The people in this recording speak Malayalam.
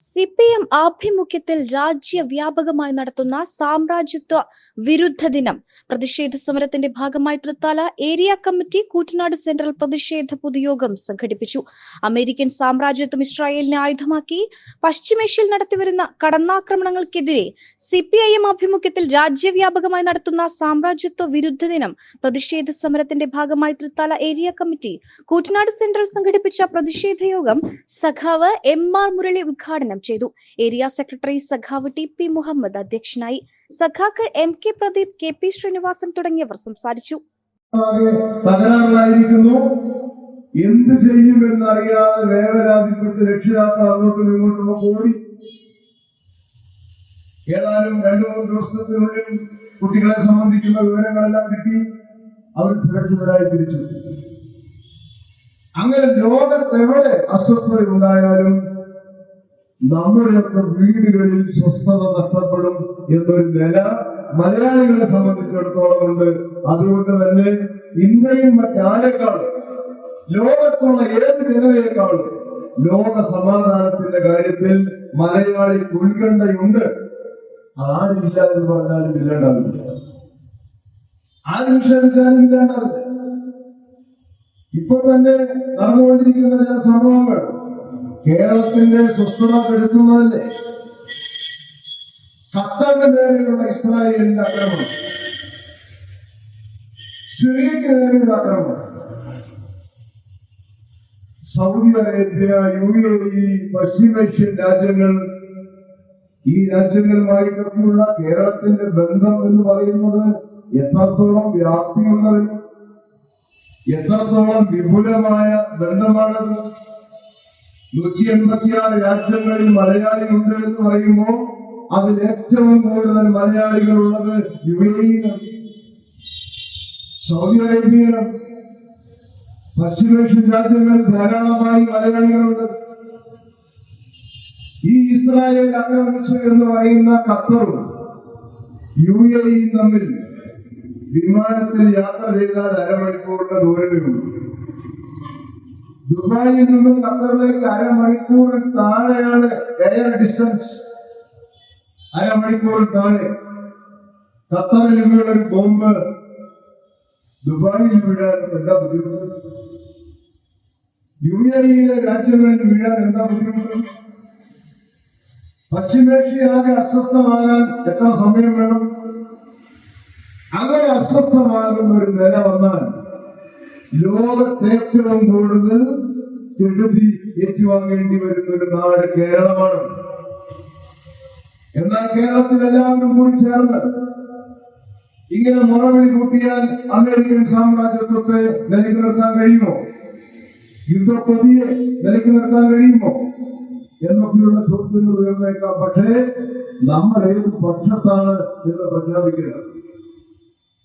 സി പി എം ആഭിമുഖ്യത്തിൽ രാജ്യവ്യാപകമായി നടത്തുന്ന സാമ്രാജ്യത്വ വിരുദ്ധ ദിനം. പ്രതിഷേധ സമരത്തിന്റെ ഭാഗമായി Thrithala area committee Koottanad central പ്രതിഷേധ പൊതുയോഗം സംഘടിപ്പിച്ചു. അമേരിക്കൻ സാമ്രാജ്യത്വം ഇസ്രായേലിനെ ആയുധമാക്കി പശ്ചിമേഷ്യയിൽ നടത്തിവരുന്ന കടന്നാക്രമണങ്ങൾക്കെതിരെ സി പി ഐ എം ആഭിമുഖ്യത്തിൽ രാജ്യവ്യാപകമായി നടത്തുന്ന സാമ്രാജ്യത്വ വിരുദ്ധ ദിനം. പ്രതിഷേധ സമരത്തിന്റെ ഭാഗമായി Thrithala area committee Koottanad central സംഘടിപ്പിച്ച പ്രതിഷേധ യോഗം സഖാവ് എം ആർ മുരളി ഉദ്ഘാടനം ചെയ്തു. ഏരിയ സെക്രട്ടറി സഖാവ് ടി പി മുഹമ്മദ് അധ്യക്ഷനായി. സഖാക്കൾ M K Pradeep K P Srinivasan തുടങ്ങിയവർ സംസാരിച്ചു. എന്ത് എന്ത് ചെയ്യുമെന്നറിയാതെ വേവലാതിപ്പെട്ട് രക്ഷിതാക്കൾ അങ്ങോട്ടും ഇങ്ങോട്ടും ഓടി. ഏതാനും രണ്ടു മൂന്ന് ദിവസത്തിനുള്ളിൽ കുട്ടികളെ സംബന്ധിക്കുന്ന വിവരങ്ങളെല്ലാം കിട്ടി. അവർ സുരക്ഷിതരായി തിരിച്ചു. അങ്ങനെ ലോകത്തെവിടെ അസ്വസ്ഥത ഉണ്ടായാലും നമ്മുടെയൊക്കെ വീടുകളിൽ സ്വസ്ഥത നഷ്ടപ്പെടും എന്നൊരു നില മലയാളികളെ സംബന്ധിച്ചിടത്തോളം ഉണ്ട്. അതുകൊണ്ട് തന്നെ ഇന്ത്യയും മറ്റാരെക്കാളും ലോകത്തുള്ള ഏത് ജനതയെക്കാളും ലോക സമാധാനത്തിന്റെ കാര്യത്തിൽ മലയാളി ഉത്കണ്ഠയുണ്ട്. ആരില്ല എന്ന് പറഞ്ഞാലും ഇല്ലാണ്ടാവില്ല. ആര് നിഷേധിച്ചാലും ഇല്ലാണ്ടാവില്ല. ഇപ്പൊ തന്നെ നടന്നുകൊണ്ടിരിക്കുന്ന ചില സംഭവങ്ങൾ. കേരളത്തിന്റെ സ്വസ്ഥത കെടുക്കുന്നതല്ലേ? ഖത്തറിന് നേരെയുള്ള ഇസ്രായേലിന്റെ ആക്രമണം. സിറിയക്ക് നേരെയുള്ള ആക്രമണം. Saudi Arabia U A E പശ്ചിമേഷ്യൻ രാജ്യങ്ങൾ ഈ രാജ്യങ്ങളുമായിട്ടൊക്കെയുള്ള കേരളത്തിന്റെ ബന്ധം എന്ന് പറയുന്നത് എത്രത്തോളം വ്യാപ്തിയുള്ളത് എത്രത്തോളം വിപുലമായ ബന്ധമാണത് നൂറ്റി എൺപത്തിയാറ് രാജ്യങ്ങളിൽ മലയാളി ഉണ്ട് എന്ന് പറയുമ്പോൾ അതിൽ ഏറ്റവും കൂടുതൽ മലയാളികളുള്ളത് യു എയിലാണ് സൗദി അറേബ്യയിലാണ്. പശ്ചിമേഷ്യൻ രാജ്യങ്ങളിൽ ധാരാളമായി മലയാളികളുണ്ട്. ഈ ഇസ്രായേൽ ആക്രമിച്ചു എന്ന് പറയുന്ന ഖത്തറും യു എയും തമ്മിൽ വിമാനത്തിൽ യാത്ര ചെയ്താൽ അരമണിക്കൂറിന്റെ ദൂരമേ ഉള്ളൂ. ദുബായിൽ നിന്നും ഖത്തറിലേക്ക് അരമണിക്കൂറിൽ താഴെയാണ് എയർ ഡിസ്റ്റൻസ്. അരമണിക്കൂറിൽ താഴെ. ഖത്തറിൽ വീണ ഒരു ബോംബ് ദുബായിൽ വീഴാൻ എന്താ ബുദ്ധിമുട്ട്? യു എയിലെ രാജ്യങ്ങളിൽ വീഴാൻ എന്താ ബുദ്ധിമുട്ട്? പശ്ചിമേഷ്യയാകെ അസ്വസ്ഥമാകാൻ എത്ര സമയം വേണം? അങ്ങനെ അസ്വസ്ഥമാകുന്ന ഒരു നില വന്നാൽ ലോകത്ത് ഏറ്റവും കൂടുതൽ കെടുതി ഏറ്റുവാങ്ങേണ്ടി വരുന്ന ഒരു നാട് കേരളമാണ്. എന്നാൽ കേരളത്തിൽ എല്ലാവരും കൂടി ചേർന്ന് ഇങ്ങനെ മുറവിളി കൂട്ടിയാൽ അമേരിക്കൻ സാമ്രാജ്യത്വത്തെ നിലയ്ക്ക് നിർത്താൻ കഴിയുമോ? യുദ്ധക്കൊതിയെ നിലയ്ക്ക് നിർത്താൻ കഴിയുമോ? എന്നൊക്കെയുള്ള ചോദ്യങ്ങൾ ഉയർന്നേക്കാം. പക്ഷേ നമ്മൾ ഏത് പക്ഷത്താണ് എന്ന് പ്രഖ്യാപിക്കുക